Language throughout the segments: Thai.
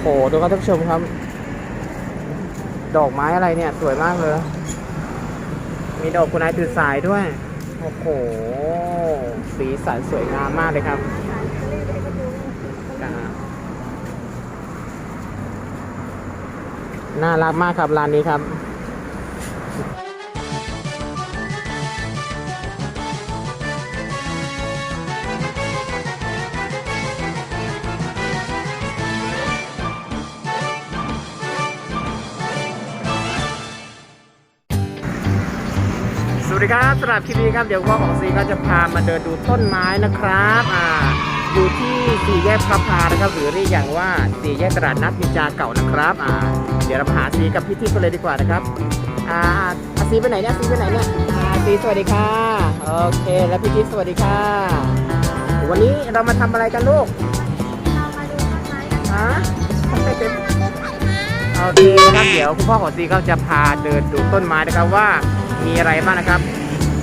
โหดูครับท่านผู้ชมครับ ดอกไม้อะไรเนี่ย สวยมากเลย มีดอกกุหลาบตื่นสายด้วย โอ้โห สีสันสวยงามมากเลยครับน่ารักมากครับร้านนี้ครับ วัสดีครับสำหรับคลิปนี้ครับเดี๋ยวพ่อของซีก็จะพามาเดินดูต้นไม้นะครับอ่าอยู่ที่สี่แยกพระพานะครับหรือเรียกอย่างว่าสี่แยกตลาดนัดมินจาเก่านะครับอ่าเดี๋ยวเรามาหาซีกับพี่ทิพย์กันเลยดีกว่านะครับอ่าอาซีไปไหนเนี่ยซีไปไหนเนี่ยอ่าซีสวัสดีค่ะโอเค แล้วพี่ทิพย์สวัสดีค่ะ วันนี้เรามาทำอะไรกันลูกฮะโอเคนะครับเดี๋ยวคุณพ่อของซีก็จะพาเดินดูต้นไม้นะครับว่า มีอะไรบ้างนะครับ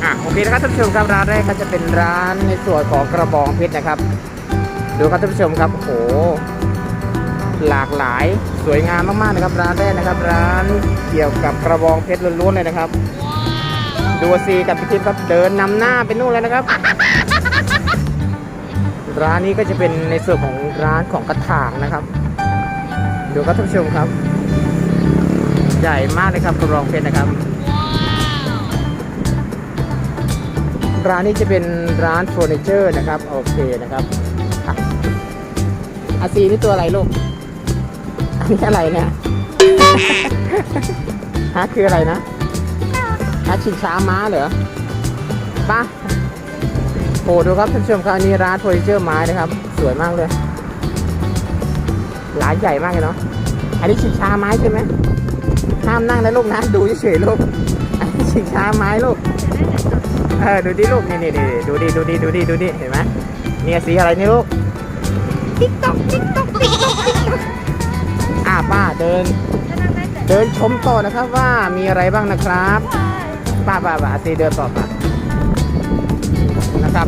อะโอเคนะครับท่านผู้ชมครับร้านแรกก็จะเป็นร้านในส่วนของกระบองเพชรนะครับ ดูครับท่านผู้ชมครับโอ้โหหลากหลายสวยงามมากๆนะครับ ร้านแรกนะครับ ร้านเกี่ยวกับกระบองเพชรล้วนๆเลยนะครับ ดูซีกับพี่ทิพย์ครับเดินนำหน้าไปนู่นแล้วนะครับ ร้านนี้ก็จะเป็นในส่วนของร้านของกระถางนะครับดูครับท่านผู้ชมครับ ใหญ่มากเลยครับกระรองเพชรนะครับ ร้านนี้จะเป็นร้านเฟอร์นิเจอร์นะครับ โอเคนะครับอะอาซีนี่ตัวอะไรลูก อันนี้อะไรเนี่ยฮะคืออะไรนะฮะชิงช้าม้าเหรอไป้าโอ้ดูครับท่านผู้ชมครับอันนี้ร้านเฟอร์นิเจอร์ไม้นะครับ สวยมากเลยร้านใหญ่มากเลยเนาะอันนี้ชิงช้าไม้ใช่ไหมห้ามนั่งนะลูกนะดูเฉยๆลูกอันนี้ชิงช้าไม้ลูก เออดูดิลูกนี่นี่นี่ดูดิดูดิดูดิดูดิเห็นไหมเนี่ยสีอะไรนี่ลูกติ๊กต๊อกติ๊กต๊อกติ๊กต๊อกติ๊กต๊อกอ่าป้าเดิน เดินชมต่อนะครับว่ามีอะไรบ้างนะครับป้าป้าป้าอาซีเดินต่อมานะครับ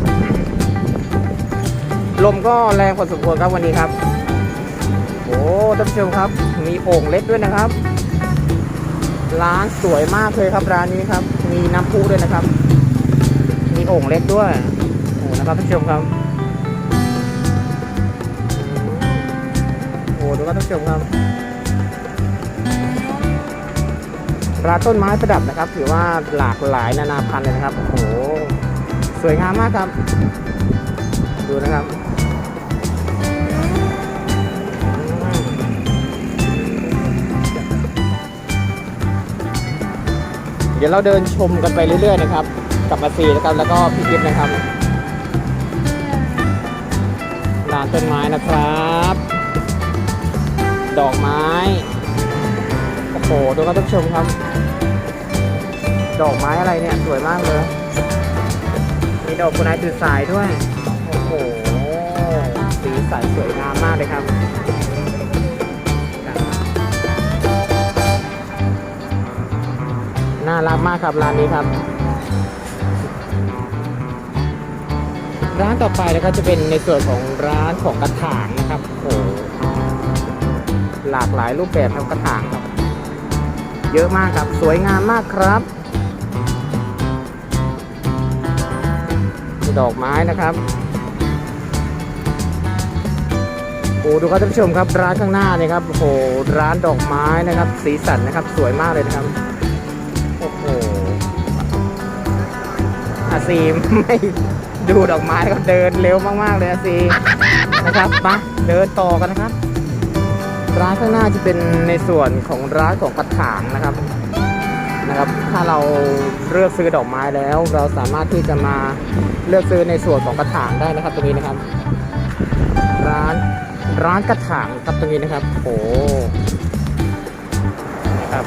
ลมก็แรงพอสมควรครับวันนี้ครับโอ้ท่านผู้ชมครับ มีโอ่งเล็กด้วยนะครับ ร้านสวยมากเลยครับร้านนี้ครับ มีน้ำพุด้วยนะครับมี โอ่งเล็กด้วยโอ้นะครับท่านผู้ชมครับโอ้ดูครับท่านผู้ชมครับร้านต้นไม้ประดับนะครับ ถือว่าหลากหลายนานาพันธุ์เลยนะครับ โอ้โห สวยงามมากครับ ดูนะครับเดี๋ยวเราเดินชมกันไปเรื่อยๆนะครับ กับมาซีนะครับแล้วก็พี่กิฟนะครับร้านต้นไม้นะครับ ดอกไม้โอ้โหดูครับท่านผู้ชมครับ ดอกไม้อะไรเนี่ย สวยมากเลย มีดอกกุหลาบตื่นสายด้วย โอ้โห สีสันสวยงามมากเลยครับน่ารักมากครับร้านนี้ครับ ร้านต่อไปนะครับจะเป็นในส่วนของร้านของกระถางนะครับโอ้โหหลากหลายรูปแบบครับกระถางครับ เยอะมากครับสวยงามมากครับดอกไม้นะครับโอ้ดูครับท่านผู้ชมครับ ร้านข้างหน้าเนี่ยครับโอ้โหร้านดอกไม้นะครับ สีสันนะครับ สวยมากเลยนะครับโอ้โหอาซีไม่ ดูดอกไม้นะครับเดินเร็วมากๆเลยอาซีนะครับปะเดินต่อกันนะครับ ร้านข้างหน้าจะเป็นในส่วนของร้านของกระถางนะครับนะครับ ถ้าเราเลือกซื้อดอกไม้แล้ว เราสามารถที่จะมาเลือกซื้อในส่วนของกระถางได้นะครับ ตรงนี้นะครับ ร้านร้านกระถางครับตรงนี้นะครับโอ้โหครับ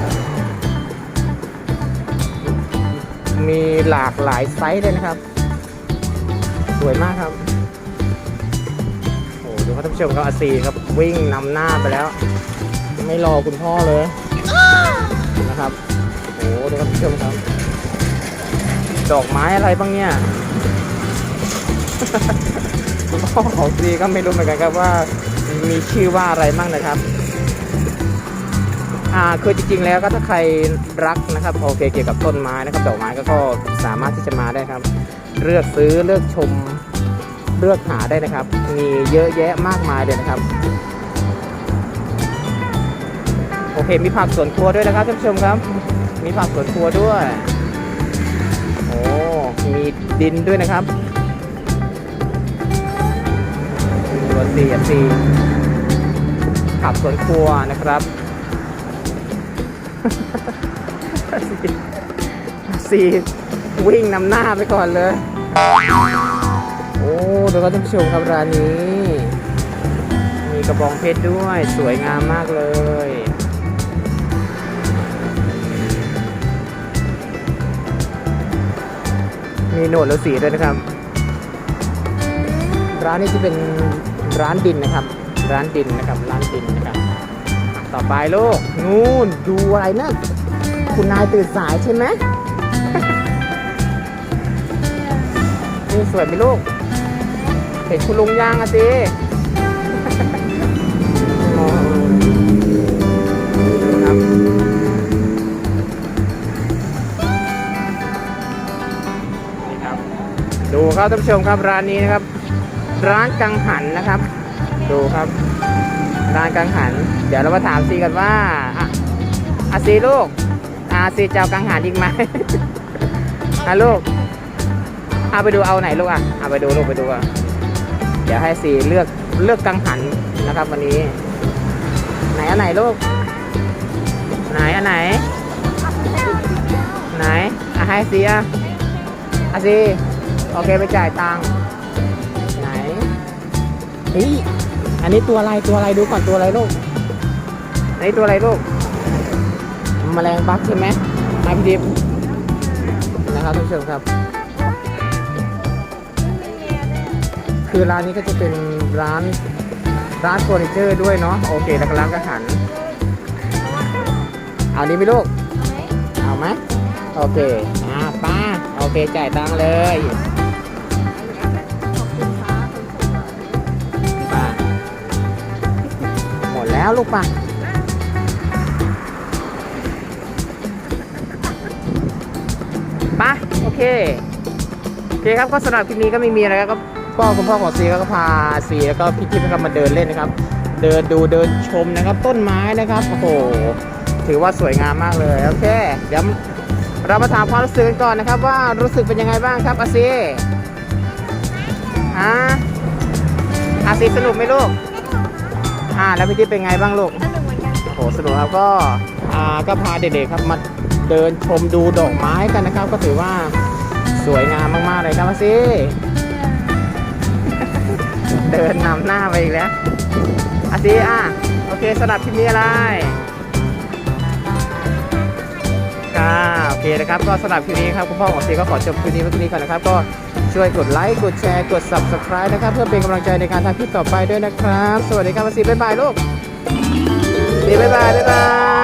มีหลากหลายไซส์เลยนะครับ สวยมากครับโอ้ดูครับท่านผู้ชมครับอาซีครับวิ่งนำหน้าไปแล้ว ไม่รอคุณพ่อเลยนะครับโอ้ดูครับท่านผู้ชมครับ ดอกไม้อะไรบ้างเนี่ยคุณพ่อของซีก็ไม่รู้เหมือนกันครับว่ามีชื่อว่าอะไรบ้างนะครับ อ่าคือจริงๆแล้วก็ถ้าใครรักนะครับโอเคเกี่ยวกับต้นไม้นะครับดอกไม้ก็ก็สามารถที่จะมาได้ครับ เลือกซื้อเลือกชมเลือกหาได้นะครับ มีเยอะแยะมากมายเลยนะครับโอเคมีผักสวนครัวด้วยนะครับท่านผู้ชมครับ มีผักสวนครัวด้วยโอ้มีดินด้วยนะครับตัวสี่สี่ผักสวนครัวนะครับ สี่วิ่งนำหน้าไปก่อนเลย โอ้เดี๋ยวก็ท่านผู้ชมครับร้านนี้ มีกระบองเพชรด้วย สวยงามมากเลยมีโหนดแล้วสีด้วยนะครับ ร้านนี้จะเป็นร้านดินนะครับ ร้านดินนะครับ ร้านดินนะครับ ต่อไปลูก นู่นดูอะไรนะ คุณนายตื่นสายใช่ไหมนี่สวยไหมลูก เห็นคุณลุงย่างอะสิครับนี่ครับดูครับท่านผู้ชมครับร้านนี้นะครับ ร้านกังหันนะครับ ดูครับ ร้านกังหัน เดี๋ยวเรามาถามซีกันว่าอะอาซีลูกอาซีเจะเอากังหันอีกไหมอะลูกเอาไปดูเอาไหนลูกอะเอาไปดูลูกไปดูอะเดี๋ยวให้ซีเลือกเลือกกังหันนะครับ วันนี้ ไหนอันไหนลูก ไหนอันไหน ไหนอะให้ซีอะอาซีโอเคไปจ่ายตังค์ไหนเฮ้ย อันนี้ตัวอะไรตัวอะไรดูก่อนตัวอะไรลูกอันนี้ตัวอะไรลูกแมลงบักใช่ไหมมาพี่ดิบนะครับทุกผู้ชมครับ คือร้านนี้ก็จะเป็นร้านร้านเฟอร์นิเจอร์ด้วยเนาะโอเคแล้วก็ร้านอาหารเอานี้ไหมลูกเอาไหมโอเคอ่าป้าโอเคจ่ายตังค์เลย แล้วลูกป้าป้าโอเค โอเคครับก็สำหรับคลิปนี้ก็ไม่มีอะไรก็พ่อคุณพ่อของซีก็พาซีแล้วก็พี่ทิพย์นะครับมาเดินเล่นนะครับ เดินดูเดินชมนะครับ ต้นไม้นะครับโอ้โหถือว่าสวยงามมากเลยโอเคเดี๋ยวเรามาถามความรู้สึกกันก่อนนะครับ ว่ารู้สึกเป็นยังไงบ้างครับอาซีฮะอาซีสนุกไหมลูก อ่าแล้วพี่ทิพย์เป็นไงบ้างลูกสนุกเหมือนกันโอ้โหสนุกครับก็อ่าก็พาเด็กๆครับมาเดินชมดูดอกไม้กันนะครับ ก็ถือว่าสวยงามมากๆเลยครับอาซีเดินนำหน้าไปอีกแล้วอาซีอะโอเคสำหรับคลิปนี้อะไรค่ะโอเคนะครับก็สำหรับคลิปนี้ครับคุณพ่อของซีก็ขอจบคลิปนี้ไว้ที่นี้ก่อนนะครับก็ ช่วยกดไลค์ กดแชร์ กด subscribe นะครับ เพื่อเป็นกำลังใจในการทำคลิปต่อไปด้วยนะครับ สวัสดีครับมาซีบ๊ายบายลูกสีบ๊ายบายบ๊ายบาย